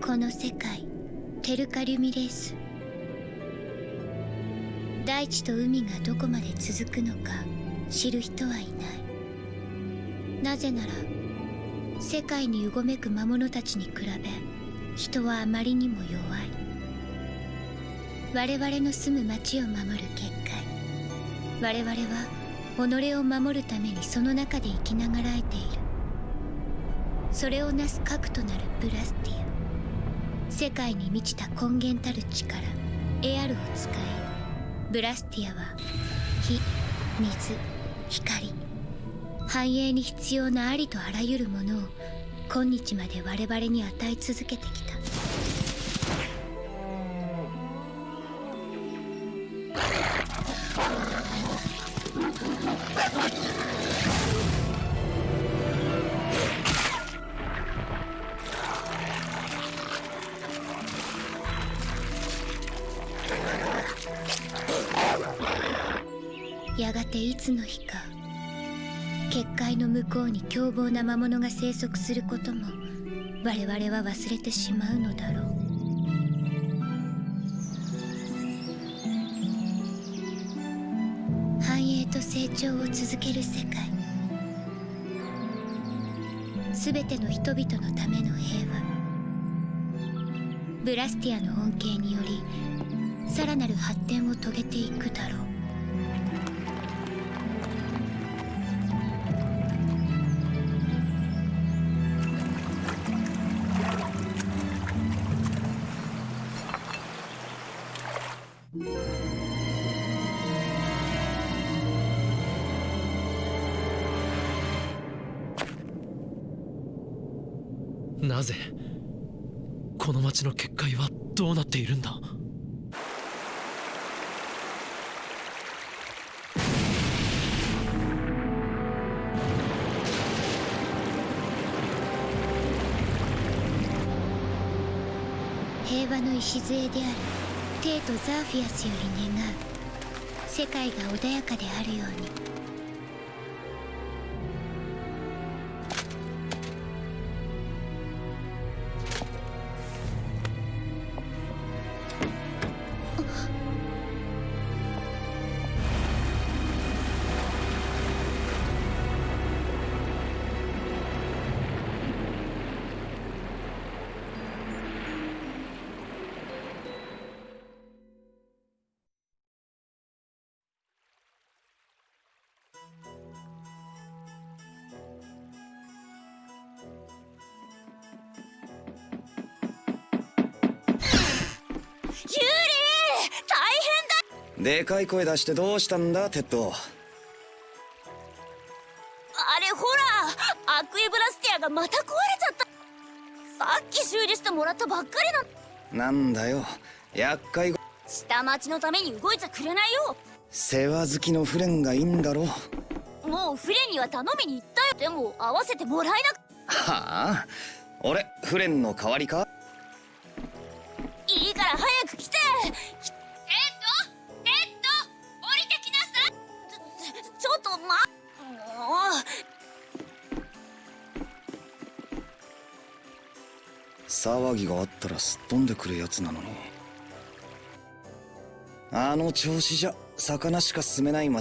この世界テルカリュミレース。大地と海がどこまで続くのか知る人はいない。なぜなら世界にうごめく魔物たちに比べ人はあまりにも弱い。我々の住む町を守る結界。我々は己を守るためにその中で生きながらえている。それをなす核となるブラスティ。ア世界に満ちた根源たる力エアルを使いブラスティアは火水光繁栄に必要なありとあらゆるものを今日まで我々に与え続けてきた。結界の向こうに凶暴な魔物が生息することも我々は忘れてしまうのだろう。繁栄と成長を続ける世界。全ての人々のための平和ブラスティアの恩恵によりさらなる発展を遂げていくだろう。なぜこの町の結界はどうなっているんだ？平和の礎であるテイとザーフィアスより願う。世界が穏やかであるように。でかい声出してどうしたんだテッド。あれほらアクエブラスティアがまた壊れちゃった。さっき修理してもらったばっかりだなんだよ。厄介ご。下町のために動いちゃくれないよ。世話好きのフレンがいいんだろ。もうフレンには頼みに行ったよ。でも合わせてもらえなく。はあ？俺フレンの代わりか？騒ぎがあったらすっ飛んでくるやつなのに。あの調子じゃ魚しか進めないま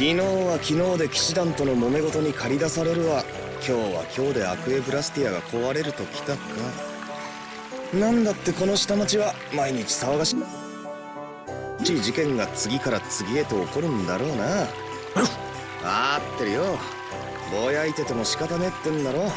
昨日は昨日で騎士団との揉め事に駆り出されるわ。今日は今日でアクエブラスティアが壊れるときたか。なんだってこの下町は毎日騒がしい。事件が次から次へと起こるんだろうな。あーってるよ。ぼやいてても仕方ねってんだろ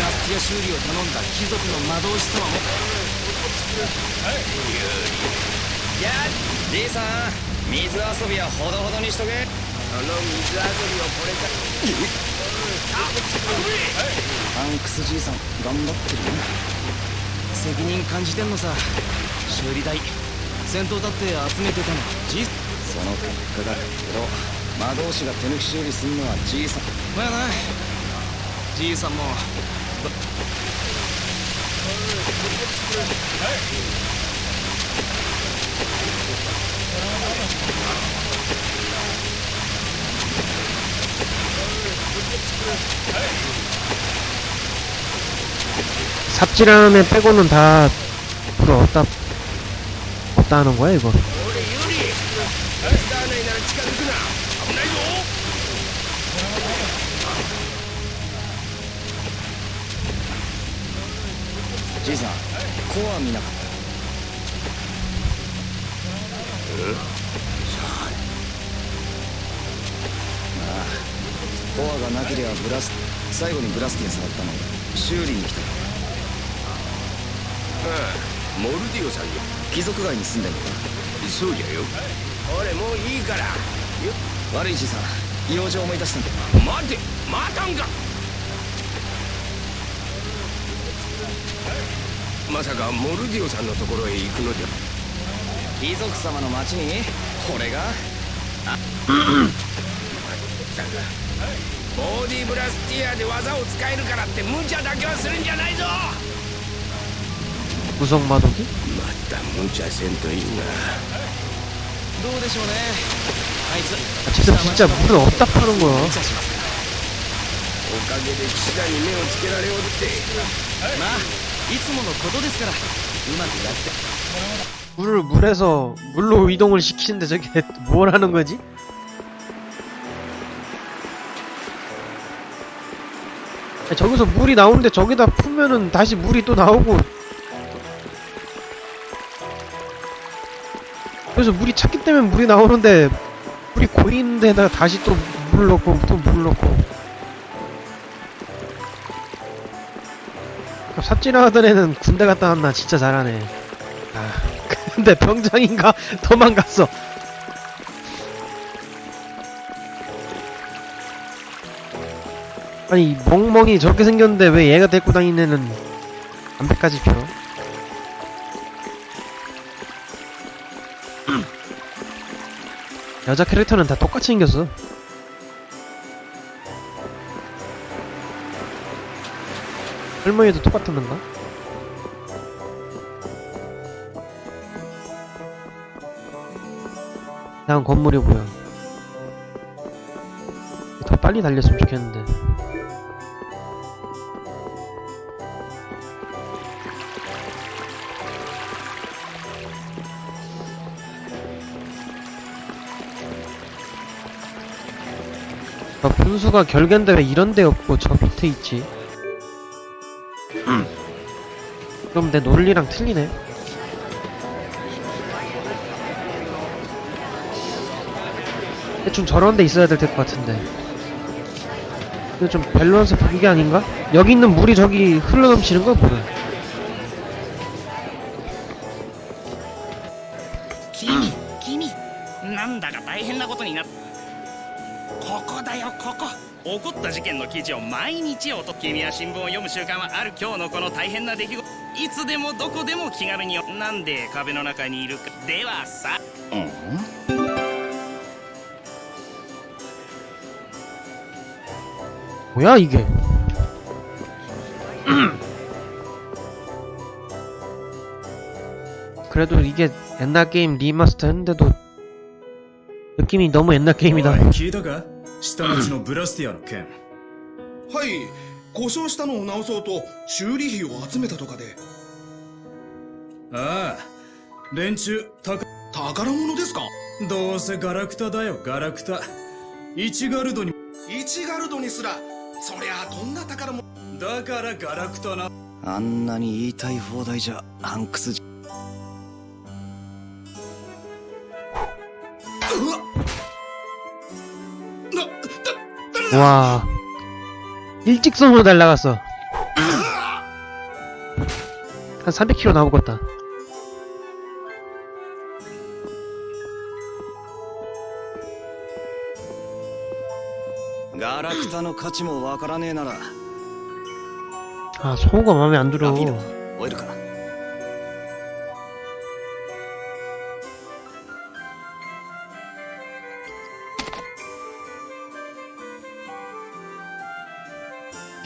ステップラスティア修理を頼んだ貴族の魔導士様もやじいさん水遊びはほどほどにしとけ。その水遊びをこれからアンクスじいさん頑張ってる。よ責任感じてんのさ。修理代先頭立って集めてたのじいその結果だけど魔導士が手抜き修理すんのはじいさん。まやな。じいさんも 삽질하는 애 빼고는 다 불을 없다 없다는 거야 이거 じいさん。コア見なかった。ああコアがなけりゃブラス最後にブラスティア触った。の修理に来た。モルディオさんよ。貴族街に住んでんのかそうじゃよ俺もういいから。悪いじいさん用事を思い出したんだ待て待たんかまさかモルディオさんのところへ行くのじゃ貴族様の町に俺がボディブラスティアで技を使えるからって無茶だけはするんじゃないぞ 구성 마독이? また無茶せんといいなどうでしょうねあいつ 아, 진짜 진짜 물은 없다 파는 거야 無茶しますおかげで騎士団に目をつけられおるってまあい つものことですからうまくやって 물을 물에서 물로 이동을 시키는데 저게 뭘 하는 거지? 아니, 저기서 물이 나오는데 저기다 풀면은 다시 물이 또 나오고 그래서 물이 찼기 때문에 물이 나오는데 물이 고이는 데다가 다시 또 물 넣고 또 물 넣고 삽질하던 애는 군대 갔다 왔나 진짜 잘하네. 아 근데 병장인가? 도망갔어. 아니 멍멍이 저렇게 생겼는데 왜 얘가 데리고 다니는 안배까지 펴? 음. 여자 캐릭터는 다 똑같이 생겼어. 할머니도 똑같았는가? 이상한 건물이 보여. 더 빨리 달렸으면 좋겠는데. 아, 분수가 결계인데 왜 이런 데 없고 저 밑에 있지? 그럼 내 논리랑 틀리네. 대충 저런 데 있어야 될 것 같은데. 이거 좀 밸런스 부기게 아닌가? 여기 있는 물이 저기 흘러넘치는 거 뭐야? 君君なんだか大変なことになっここだよここ起こった事件の記事を毎日おと君は新聞を読む習慣はある今日のこの大変な出来事 いつでもどこでも気軽になんで壁の中にいるかではさ 뭐야 이게? 그래도 이게 옛날 게임 리마스터 했는데도 느낌이 너무 옛날 게임이다. 聞いたか下町のブラスティアの件はい 故障したのを直そうと修理費を集めたとかで。ああ連中たか宝物ですか？どうせガラクタだよガラクタ。1ガルドに。1ガルドにすらそりゃどんな宝物？だからガラクタな。あんなに言いたい放題じゃハンクスじうわなだ와 일직선으로 날라갔어. 한 300km 나오겠다. ガラクタの価値もわからねえなら 아 소가 마음에 안 들어. ラフィーノオイルか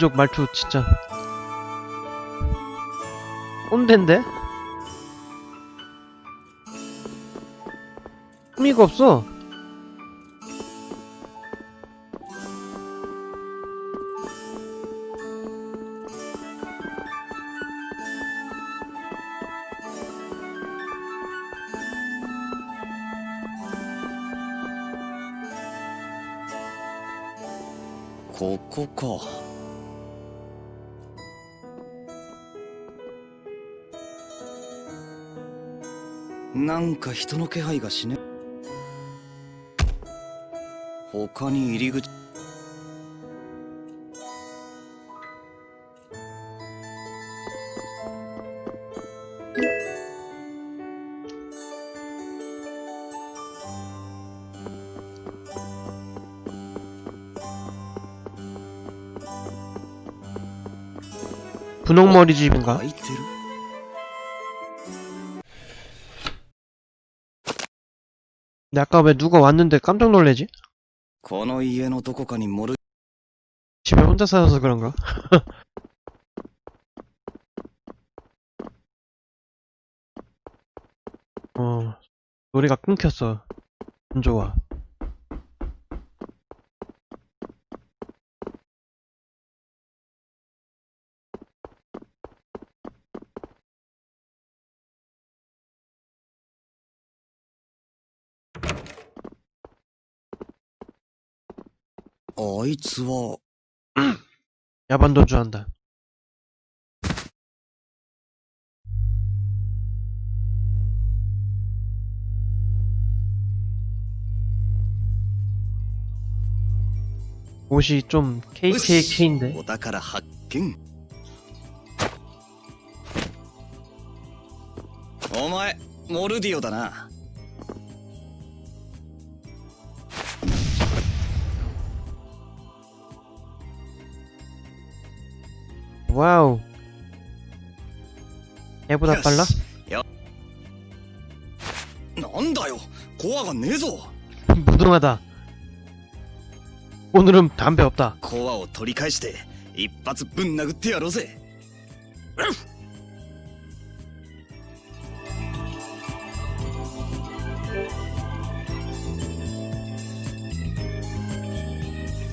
귀족 말투 진짜 꼰대인데? 의미가 없어. か人の気配がしね他に入り口아, 분홍머리 집인가? 근데 아까 왜 누가 왔는데 깜짝 놀래지? この家のどこかにモル 집에 혼자 살아서 그런가? 어, 노래가 끊겼어. 안 좋아. あいつは。うん。야반도주한다 옷이 좀 KKK 인 데. 오다카라 학 균. 오마에 모르디오다な. 와우 얘보다 よし 빨라? よなんだよコアがねえぞ 무능하다 오늘은 담배 없다 コアを取り返して一発ぶん殴ってやろうぜ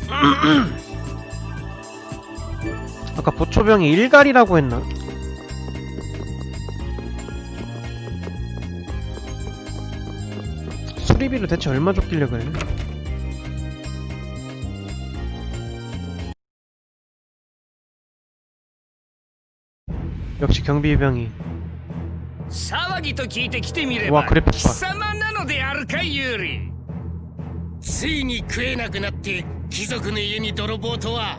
음. 아까 보초병이 일갈이라고 했나? 수리비를 대체 얼마 줬길래 그래? 역시 경비병이 騒ぎと聞いて来てみれうわばクレペッパ貴様なのであるかユーリついに食えなくなって貴族の家に泥棒とは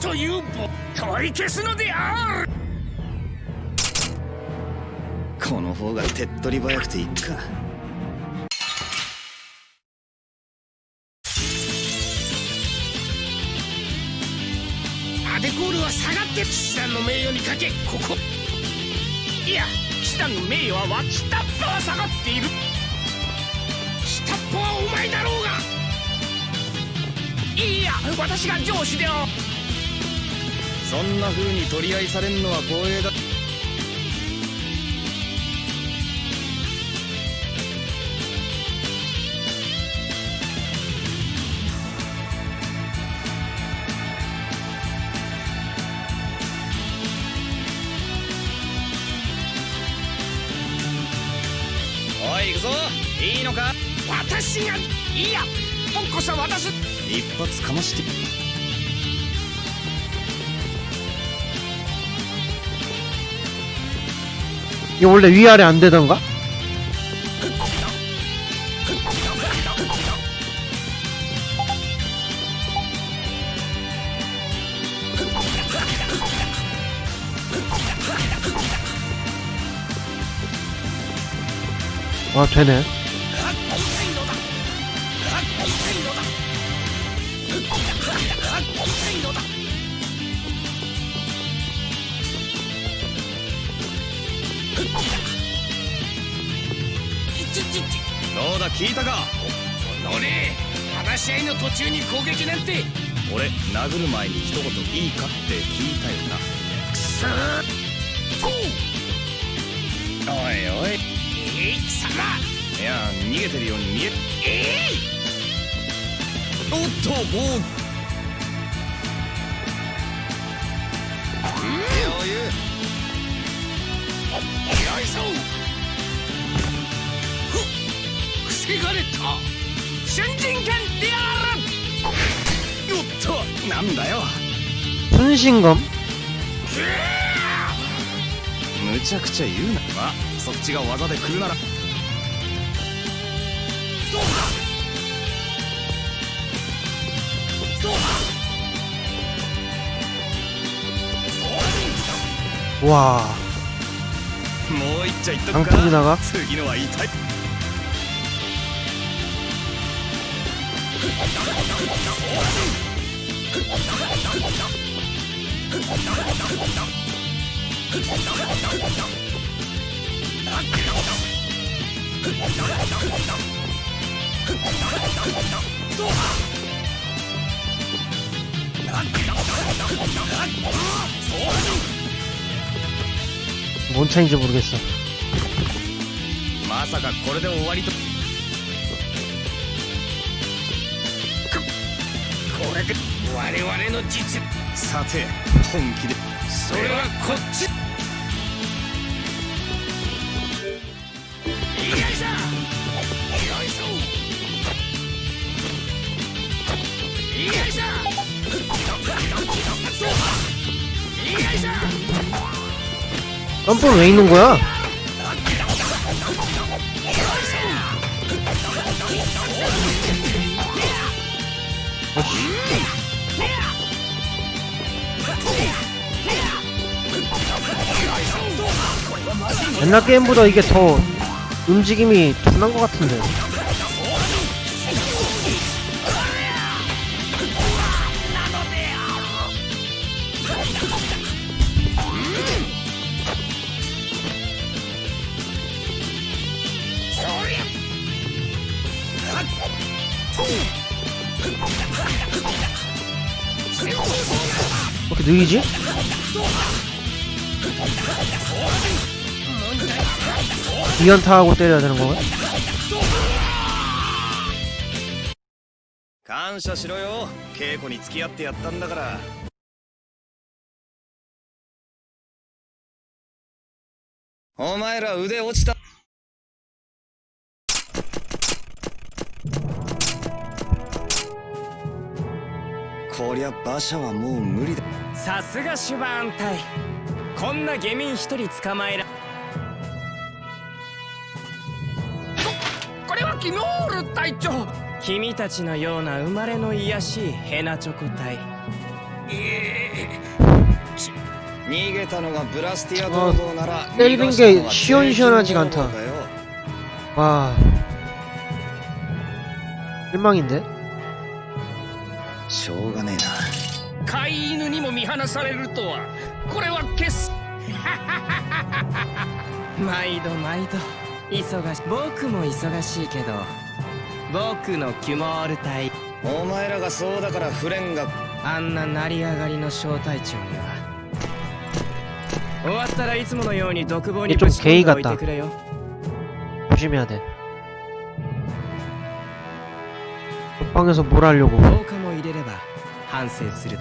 というぼ取り消すのである。この方が手っ取り早くていいか。アデコールは下がって騎士団の名誉にかけここ。いや騎士団の名誉はわ下っ端は下がっている。下っ端はお前だろうが。いや私が上司であそんな風に取り合いされんのは光栄だ。おい行くぞ。いいのか？私がいやポッコさん私。一発かまして 이거 원래 위아래 안 되던가? 아 되네. 聞いたか？話し合いの途中に攻撃なんて。俺殴る前に一言いいかって聞いたよな。くそおいおいえい貴様いや逃げてるように見える。えい！おっともせがれた。春神剣である。っとなんだよ。分身言うな。まあ、そっちが技でなら。そうそうわあ。もう一っとくか。次のは痛い。 뭔 차인지 모르겠어. まさかこれで終わりと 我々の実さて本気でそれはこっちよいしょよいしょよいしょよいしょ 점프는 왜 있는 거야? 옛날 게임보다 이게 더 움직임이 둔한 것 같은데. 왜 이렇게 느리지? 이연타하고 때려야 되는 건가? 感謝しろよ稽古に付き合ってやったんだからお前ら腕落ちたこりゃ馬車はもう無理ださすがシュバーン隊こんな下民一人捕まえら キノール隊長君たちのような生まれの癒やしいヘナチョコ隊逃げたのがブラスティア泥棒なら 때리는 逃がしたの 게 は 시원시원하지가 税金泥 않다. 棒だよ 와. 실망인데? しょうがねえな飼い犬にも見放されるとはこれは決毎度毎度 忙し僕も忙しいけど僕のキュモール隊お前らがそうだからフレンがあんな成り上がりの小隊長には終わったらいつものように独房にえちょぶち込んでおいゲイ같다 てくれよ 조심해야 돼. 방에서 뭘 하려고? 10日も入れれば反省する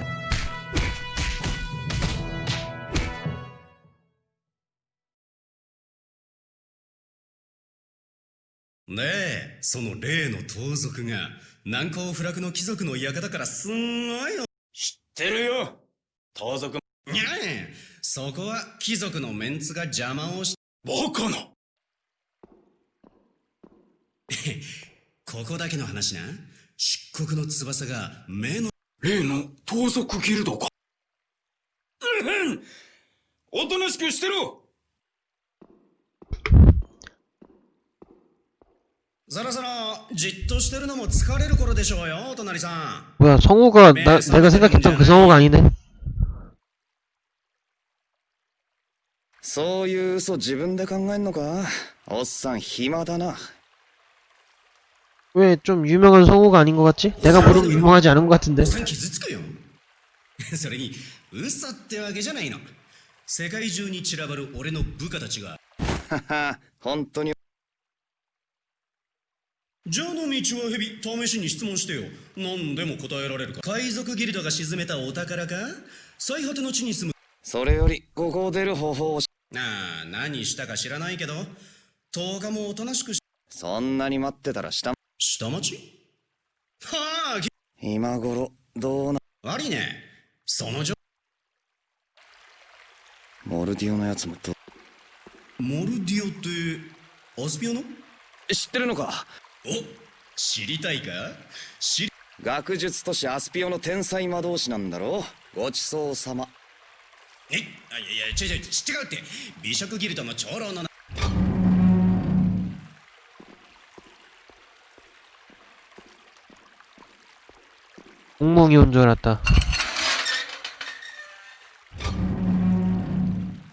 ねえその例の盗賊が難攻不落の貴族の館からすんごいの。知ってるよ。盗賊。にゃえそこは貴族のメンツが邪魔をしバカなここだけの話な。漆黒の翼が目の例の盗賊ギルドか。うんうん。おとなしくしてろそろそろじっとしてるのも疲れる頃でしょうよお隣さん 뭐야 성우가 나, 내가 생각했던 그 성우가 아니네 そういう嘘自分で考えんのかおっさん暇だな 왜 좀 유명한 성우가 아닌 것 같지? 내가 모르면 유명하지 않은 것 같은데 おっさん傷つくよそれに嘘ってわけじゃないの世界中に散らばる俺の部下たちがはは本当に じゃあの道は蛇試しに質問してよ。何でも答えられるか。海賊ギルドが沈めたお宝か？最果ての地に住む。それよりここを出る方法をしああ何したか知らないけど。10日もおとなしくしそんなに待ってたら下下町？はあき今頃どうな悪いね。その状モルディオのやつもどモルディオってアスピオの？知ってるのか？お知りたいか知り学術都市アスピオの天才魔導士なんだろうごちそうさまえあいやいや違う違う違うって美食ギルドの長老のな 엉멍이 온 줄 알았다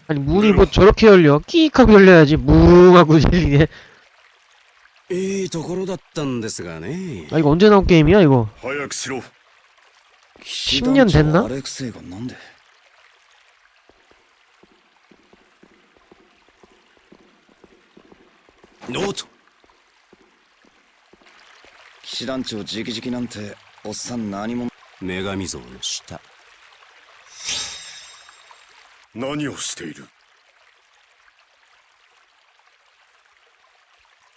아니 문이 뭐 저렇게 열려 끼익 하고 열려야지 뭉 하고 열리게 いいところだったんですがね 아 이거 언제 나온 게임이야 이거 早くしろ騎士 10년 団長 됐나? アレクセイがなんでノート騎士団長直々なんておっさん何も 女神像の下何をしている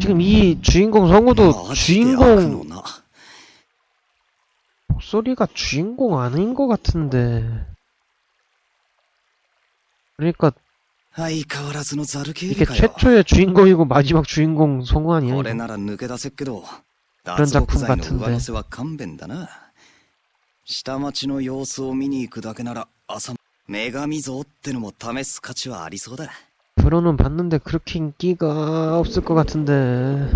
지금 이 주인공 성우도 マジで悪の 주인공 な 목소리가 주인공 아닌 것 같은데. 그러니까 相変わらずのザル警 이게 備かよ 최초의 주인공이고 마지막 주인공 성우 아니야? これ 이거? なら抜け出せっけど 그런 脱獄 작품 罪の 같은데 上乗せは勘弁だな下町の様子を見に行くだけなら朝女神像ってのも試す価値はありそうだ 들어는 봤는데 그렇게 인기가 없을 것 같은데.